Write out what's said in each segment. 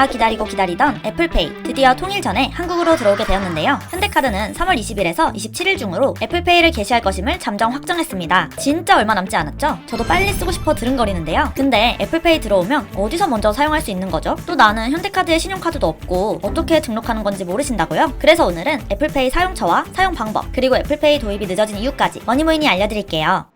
아 기다리고 기다리던 애플페이 드디어 통일 전에 한국으로 들어오게 되었는데요. 현대카드는 3월 20일에서 27일 중으로 애플페이를 개시할 것임을 잠정 확정했습니다. 진짜 얼마 남지 않았죠? 저도 빨리 쓰고 싶어 드릉거리는데요. 근데 애플페이 들어오면 어디서 먼저 사용할 수 있는 거죠? 또 나는 현대카드에 신용카드도 없고 어떻게 등록하는 건지 모르신다고요? 그래서 오늘은 애플페이 사용처와 사용 방법 그리고 애플페이 도입이 늦어진 이유까지 머니모인이 알려드릴게요.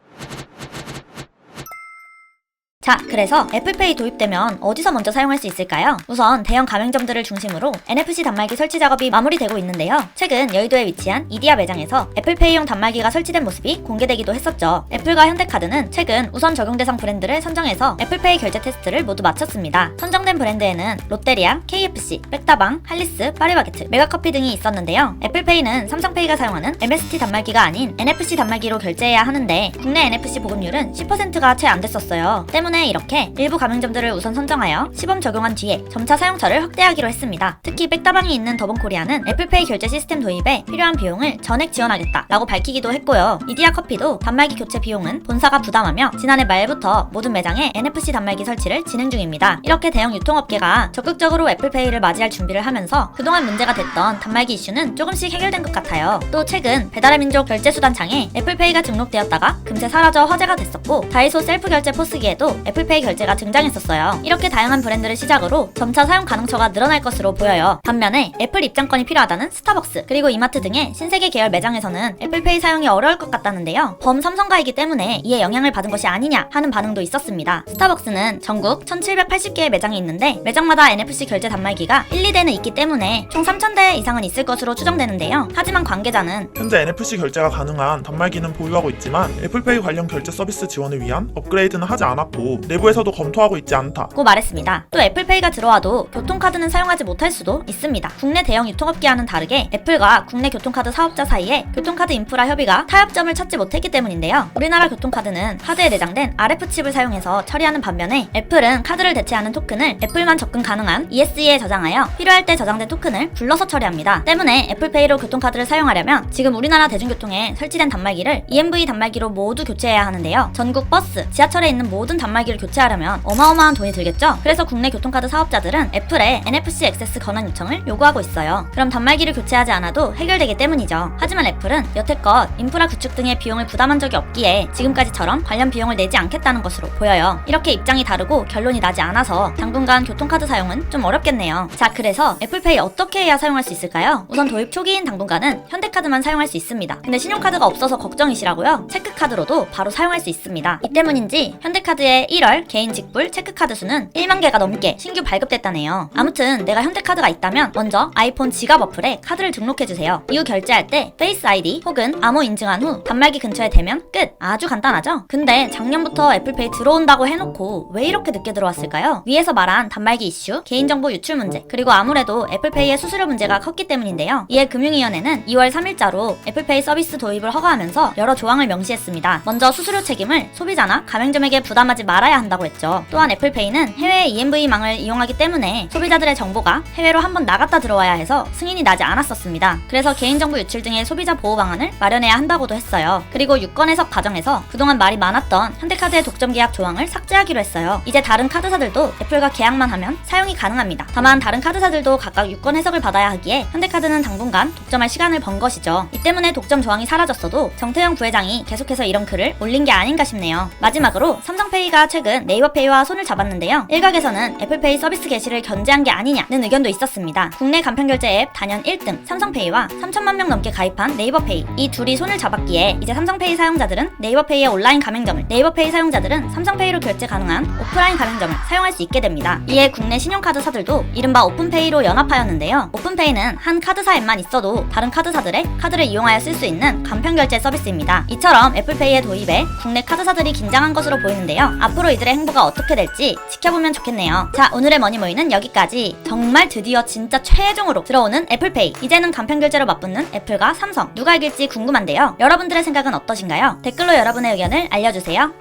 자, 그래서 애플페이 도입되면 어디서 먼저 사용할 수 있을까요? 우선 대형 가맹점들을 중심으로 NFC 단말기 설치 작업이 마무리되고 있는데요. 최근 여의도에 위치한 이디야 매장에서 애플페이용 단말기가 설치된 모습이 공개되기도 했었죠. 애플과 현대카드는 최근 우선 적용 대상 브랜드를 선정해서 애플페이 결제 테스트를 모두 마쳤습니다. 선정된 브랜드에는 롯데리아, KFC, 백다방, 할리스, 파리바게트, 메가커피 등이 있었는데요. 애플페이는 삼성페이가 사용하는 MST 단말기가 아닌 NFC 단말기로 결제해야 하는데 국내 NFC 보급률은 10%가 채 안 됐었어요. 때문에 이렇게 일부 가맹점들을 우선 선정하여 시범 적용한 뒤에 점차 사용처를 확대하기로 했습니다. 특히 백다방이 있는 더본코리아는 애플페이 결제 시스템 도입에 필요한 비용을 전액 지원하겠다라고 밝히기도 했고요. 이디야 커피도 단말기 교체 비용은 본사가 부담하며 지난해 말부터 모든 매장에 NFC 단말기 설치를 진행 중입니다. 이렇게 대형 유통업계가 적극적으로 애플페이를 맞이할 준비를 하면서 그동안 문제가 됐던 단말기 이슈는 조금씩 해결된 것 같아요. 또 최근 배달의 민족 결제 수단창에 애플페이가 등록되었다가 금세 사라져 화제가 됐었고 다이소 셀프 결제 포스기에도 애플페이 결제가 등장했었어요. 이렇게 다양한 브랜드를 시작으로 점차 사용 가능처가 늘어날 것으로 보여요. 반면에 애플 입장권이 필요하다는 스타벅스 그리고 이마트 등의 신세계 계열 매장에서는 애플페이 사용이 어려울 것 같다는데요. 범 삼성가이기 때문에 이에 영향을 받은 것이 아니냐 하는 반응도 있었습니다. 스타벅스는 전국 1780개의 매장이 있는데 매장마다 NFC 결제 단말기가 1, 2대는 있기 때문에 총 3000대 이상은 있을 것으로 추정되는데요. 하지만 관계자는 현재 NFC 결제가 가능한 단말기는 보유하고 있지만 애플페이 관련 결제 서비스 지원을 위한 업그레이드는 하지 않았고 내부에서도 검토하고 있지 않다. 고 말했습니다. 또 애플페이가 들어와도 교통카드는 사용하지 못할 수도 있습니다. 국내 대형 유통업계와는 다르게 애플과 국내 교통카드 사업자 사이에 교통카드 인프라 협의가 타협점을 찾지 못했기 때문인데요. 우리나라 교통카드는 카드에 내장된 RF 칩을 사용해서 처리하는 반면에 애플은 카드를 대체하는 토큰을 애플만 접근 가능한 ESE에 저장하여 필요할 때 저장된 토큰을 불러서 처리합니다. 때문에 애플페이로 교통카드를 사용하려면 지금 우리나라 대중교통에 설치된 단말기를 EMV 단말기로 모두 교체해야 하는데요. 전국 버스, 지하철에 있는 모든 단말기 를 교체하려면 어마어마한 돈이 들겠죠? 그래서 국내 교통카드 사업자들은 애플에 NFC 액세스 권한 요청을 요구하고 있어요. 그럼 단말기를 교체하지 않아도 해결되기 때문이죠. 하지만 애플은 여태껏 인프라 구축 등의 비용을 부담한 적이 없기에 지금까지처럼 관련 비용을 내지 않겠다는 것으로 보여요. 이렇게 입장이 다르고 결론이 나지 않아서 당분간 교통카드 사용은 좀 어렵겠네요. 자, 그래서 애플페이 어떻게 해야 사용할 수 있을까요? 우선 도입 초기인 당분간은 현대카드만 사용할 수 있습니다. 근데 신용카드가 없어서 걱정이시라고요? 체크카드로도 바로 사용할 수 있습니다. 이 때문인지 현대카드의 1월 개인 직불 체크카드 수는 1만 개가 넘게 신규 발급됐다네요. 아무튼 내가 현대카드가 있다면 먼저 아이폰 지갑 어플에 카드를 등록해주세요. 이후 결제할 때 페이스 아이디 혹은 암호 인증한 후 단말기 근처에 대면 끝! 아주 간단하죠? 근데 작년부터 애플페이 들어온다고 해놓고 왜 이렇게 늦게 들어왔을까요? 위에서 말한 단말기 이슈, 개인정보 유출 문제, 그리고 아무래도 애플페이의 수수료 문제가 컸기 때문인데요. 이에 금융위원회는 2월 3일자로 애플페이 서비스 도입을 허가하면서 여러 조항을 명시했습니다. 먼저 수수료 책임을 소비자나 가맹점에게 부담하지 말아 야 한다고 했죠. 또한 애플페이는 해외 EMV망을 이용하기 때문에 소비자들의 정보가 해외로 한번 나갔다 들어와야 해서 승인이 나지 않았었습니다. 그래서 개인정보 유출 등의 소비자 보호 방안을 마련해야 한다고도 했어요. 그리고 유권 해석 과정에서 그동안 말이 많았던 현대카드의 독점 계약 조항을 삭제하기로 했어요. 이제 다른 카드사들도 애플과 계약만 하면 사용이 가능합니다. 다만 다른 카드사들도 각각 유권 해석을 받아야 하기에 현대카드는 당분간 독점할 시간을 번 것이죠. 이 때문에 독점 조항이 사라졌어도 정태영 부회장이 계속해서 이런 글을 올린 게 아닌가 싶네요. 마지막으로 삼성페이가 최근 네이버페이와 손을 잡았는데요. 일각에서는 애플페이 서비스 개시를 견제한 게 아니냐는 의견도 있었습니다. 국내 간편결제 앱 단연 1등 삼성페이와 3천만 명 넘게 가입한 네이버페이 이 둘이 손을 잡았기에 이제 삼성페이 사용자들은 네이버페이의 온라인 가맹점을 네이버페이 사용자들은 삼성페이로 결제 가능한 오프라인 가맹점을 사용할 수 있게 됩니다. 이에 국내 신용카드사들도 이른바 오픈페이로 연합하였는데요. 오픈페이는 한 카드사 앱만 있어도 다른 카드사들의 카드를 이용하여 쓸 수 있는 간편결제 서비스입니다. 이처럼 애플페이의 도입에 국내 카드사들이 긴장한 것으로 보이는데요. 앞으로 이들의 행보가 어떻게 될지 지켜보면 좋겠네요. 자, 오늘의 머니 모이는 여기까지. 정말 드디어 진짜 최종으로 들어오는 애플페이. 이제는 간편 결제로 맞붙는 애플과 삼성. 누가 이길지 궁금한데요. 여러분들의 생각은 어떠신가요? 댓글로 여러분의 의견을 알려주세요.